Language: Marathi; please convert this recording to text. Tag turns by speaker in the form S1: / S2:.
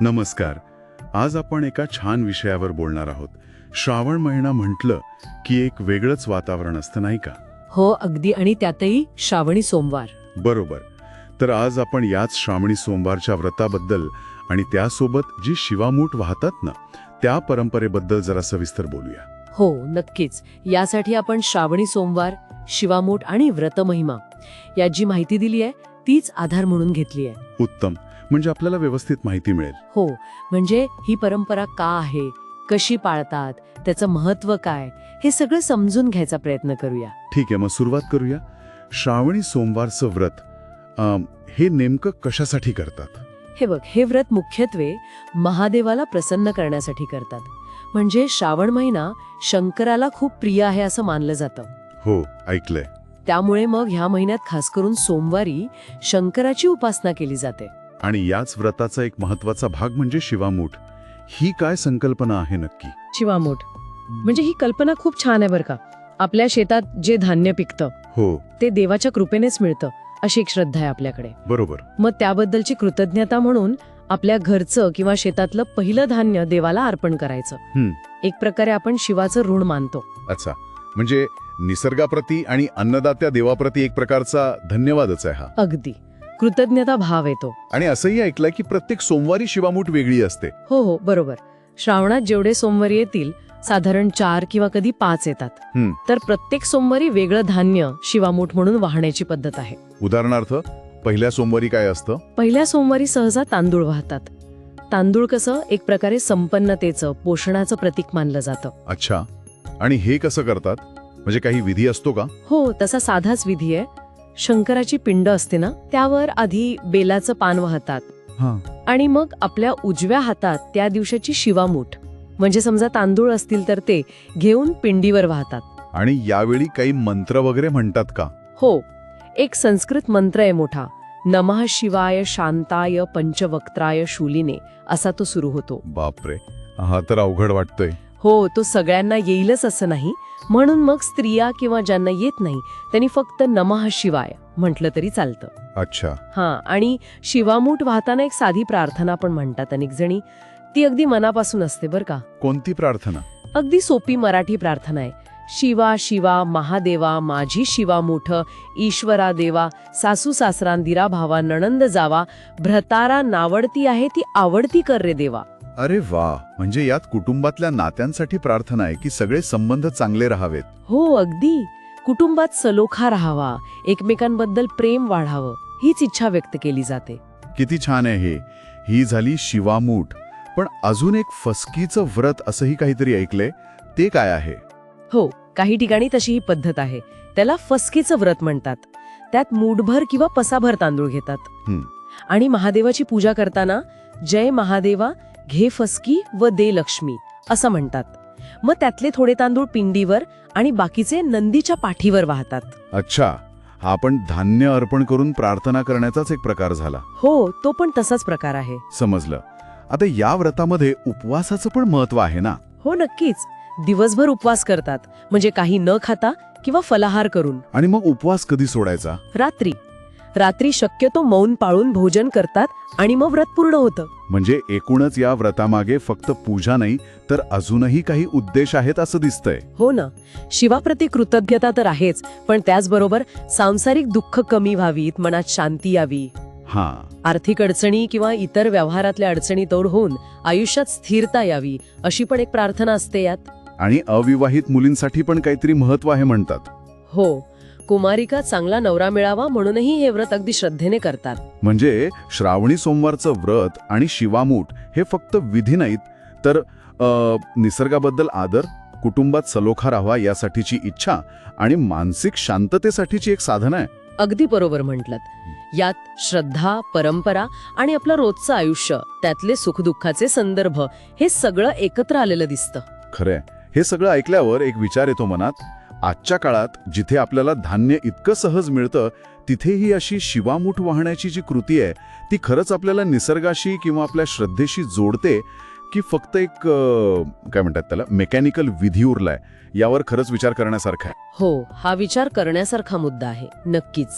S1: नमस्कार. आज आपण एका छान विषयावर बोलणार आहोत. श्रावण महिना म्हटलं की एक वेगळंच वातावरण असतं नाही का?
S2: हो अगदी. आणि त्यातही श्रावणी सोमवार.
S1: बरोबर. तर आज आपण याच श्रावणी सोमवारच्या व्रताबद्दल आणि त्यासोबत जी शिवामूठ वाहतात ना त्या परंपरेबद्दल जरा सविस्तर बोलूया.
S2: हो नक्कीच. यासाठी आपण श्रावणी सोमवार शिवामूठ आणि व्रतमहिमा जी माहिती दिली आहे तीच आधार म्हणून घेतली आहे
S1: उत्तम. म्हणजे आपल्याला व्यवस्थित माहिती मिळेल.
S2: हो म्हणजे ही परंपरा का आहे कशी पाळतात त्याचं महत्त्व काय हे सगळं समजून घ्यायचा प्रयत्न करूया.
S1: ठीक आहे मग सुरुवात करूया. श्रावणी सोमवारचं व्रत हे नेमकं कशासाठी करतात?
S2: हे बघ हे व्रत मुख्यत्वे महादेवाला प्रसन्न करण्यासाठी करतात. म्हणजे श्रावण महिना शंकराला खूप प्रिय आहे असं मानलं जातं.
S1: हो ऐकलंय.
S2: त्यामुळे मग ह्या महिन्यात खास करून सोमवारी शंकराची उपासना केली जाते.
S1: आणि याच व्रताचा एक महत्त्वाचा भाग म्हणजे शिवामूठ. ही काय संकल्पना आहे नक्की?
S2: शिवामोठ. म्हणजे ही कल्पना खूप छान आहे बरं का. आपल्या शेतात जे धान्य पिकतं
S1: हो.
S2: ते देवाच्या कृपेनेच मिळतं अशी एक श्रद्धा आहे आपल्याकडे.
S1: बरोबर.
S2: मग त्याबद्दलची कृतज्ञता म्हणून आपल्या घरचं किंवा शेतातलं पहिलं धान्य देवाला अर्पण करायचं. एक प्रकारे आपण शिवाचं ऋण मानतो.
S1: अच्छा. म्हणजे निसर्गाप्रती आणि अन्नदात्या देवाप्रती एक प्रकारचा धन्यवादच आहे हा.
S2: अगदी. कृतज्ञता भाव येतो.
S1: आणि असंही ऐकलंय की प्रत्येक सोमवारी शिवामूठ वेगळी असते.
S2: हो हो बरोबर. श्रावणात जेवढे सोमवारी येतील साधारण चार किंवा कधी पाच येतात.
S1: हं.
S2: तर प्रत्येक सोमवारी वेगळं धान्य शिवामूठ म्हणून वाहण्याची पद्धत आहे.
S1: उदाहरणार्थ पहिल्या सोमवारी काय असतं?
S2: पहिल्या सोमवारी सहसा तांदूळ वाहतात. तांदूळ कसं? एक प्रकारे संपन्नतेचं पोषणाचं प्रतीक मानलं जातं.
S1: अच्छा. आणि हे कसं करतात? म्हणजे काही विधी असतो का?
S2: हो तसा साधाच विधी आहे. शंकराची पिंड असते ना त्यावर आधी बेलाचं पान वाहतात.
S1: हा.
S2: आणि मग आपल्या उजव्या हातात त्या दिवसाची शिवामूठ. म्हणजे समजा तांदूळ असतील तर ते घेऊन पिंडीवर वाहतात.
S1: आणि यावेळी काही मंत्र वगैरे म्हणतात का?
S2: हो. एक संस्कृत मंत्र आहे मोठा. नमः शिवाय शांताय पंचवक्त्राय शूलिने. असा तो सुरू होतो.
S1: बापरे. हा तर अवघड वाटतोय.
S2: हो तो सगळ्यांना येईलच असं नाही. म्हणून मग स्त्रिया किंवा ज्यांना येत नाही त्यांनी फक्त नमः शिवाय म्हटलं तरी चालतं.
S1: अच्छा.
S2: हा आणि शिवामूठ वाहताना एक साधी प्रार्थना पण म्हणतात अनेक जणी. ती अगदी मनापासून असते बरं का.
S1: कोणती प्रार्थना?
S2: अगदी सोपी मराठी प्रार्थना आहे. शिवा शिवा महादेवा माझी शिवा मोठ ईश्वरा देवा सासू सासरांदिरा भावा नणंद जावा भ्रतारा नावडती आहे ती आवडती कर रे देवा.
S1: अरे वा म्हणजे यात कुटुंबातल्या नात्यांसाठी प्रार्थना आहे की सगळे संबंध चांगले राहावेत.
S2: हो अगदी. कुटुंबात सलोखा राहावा एकमेकांबद्दल प्रेम वाढावं हीच इच्छा व्यक्त केली जाते.
S1: किती छान आहे हे. ही झाली शिवामूठ. पण अजून एक फसकीचं व्रत असंही काहीतरी ऐकलंय ते काय आहे?
S2: हो काही ठिकाणी तशी ही पद्धत आहे. त्याला फसकीचं व्रत म्हणतात. त्यात मूठभर किंवा पसाभर तांदूळ घेतात.
S1: हं.
S2: आणि महादेवाची पूजा करताना जय महादेवा घे फसकी व दे लक्ष्मी असं म्हणतात. मग त्यातले थोडे तांदूळ पिंडीवर आणि बाकीचे नंदीच्या पाठीवर वाहतात.
S1: अच्छा हा आपण धान्य अर्पण करून प्रार्थना करण्याचाच एक प्रकार झाला.
S2: हो तो पण तसाच प्रकार आहे.
S1: समजलं. आता या व्रतामध्ये उपवासाचं पण महत्त्व आहे ना?
S2: हो नक्कीच. दिवसभर उपवास करतात. म्हणजे काही न खाता किंवा फलाहार करून.
S1: आणि मग उपवास कधी सोडायचा?
S2: रात्री. रात्री शक्यतो मौन पाळून भोजन करतात आणि मग व्रत पूर्ण होतं.
S1: म्हणजे एकूणच या व्रतामागे फक्त पूजा नाही तर अजूनही काही उद्देश आहेत असं दिसतंय.
S2: हो ना. शिवाप्रती कृतज्ञता तर आहेच पण त्याचबरोबर सांसारिक दुःख कमी व्हावीत मनात शांती यावी.
S1: हा.
S2: आर्थिक अडचणी किंवा इतर व्यवहारातल्या अडचणी तोड होऊन आयुष्यात स्थिरता यावी अशी पण एक प्रार्थना असते यात.
S1: आणि अविवाहित मुलींसाठी पण काहीतरी महत्त्व आहे म्हणतात.
S2: हो. कुमारिका चांगला नवरा मिळावा म्हणूनही हे व्रत अगदी श्रद्धेने करतात.
S1: म्हणजे श्रावणी सोमवारचं व्रत आणि शिवामूठ हे फक्त विधी नाहीत तर अ, निसर्गाबद्दल आदर कुटुंबात सलोखा राहावा यासाठीची इच्छा आणि मानसिक शांततेसाठीची एक साधन आहे.
S2: अगदी बरोबर म्हटलं यात श्रद्धा परंपरा आणि आपलं रोजचं आयुष्य त्यातले सुखदुःखाचे संदर्भ हे सगळं एकत्र आलेलं दिसतं.
S1: खरंय. हे सगळं ऐकल्यावर एक विचार येतो मनात आजच्या काळात जिथे आपल्याला धान्य इतकं सहज मिळतं तिथेही अशी शिवामूठ वाहण्याची जी कृती आहे ती खरंच आपल्याला निसर्गाशी किंवा आपल्या श्रद्धेशी जोडते की फक्त एक काय म्हणतात त्याला मेकॅनिकल विधी उरलाय यावर खरंच विचार करण्यासारखा आहे.
S2: हो हा विचार करण्यासारखा मुद्दा आहे नक्कीच.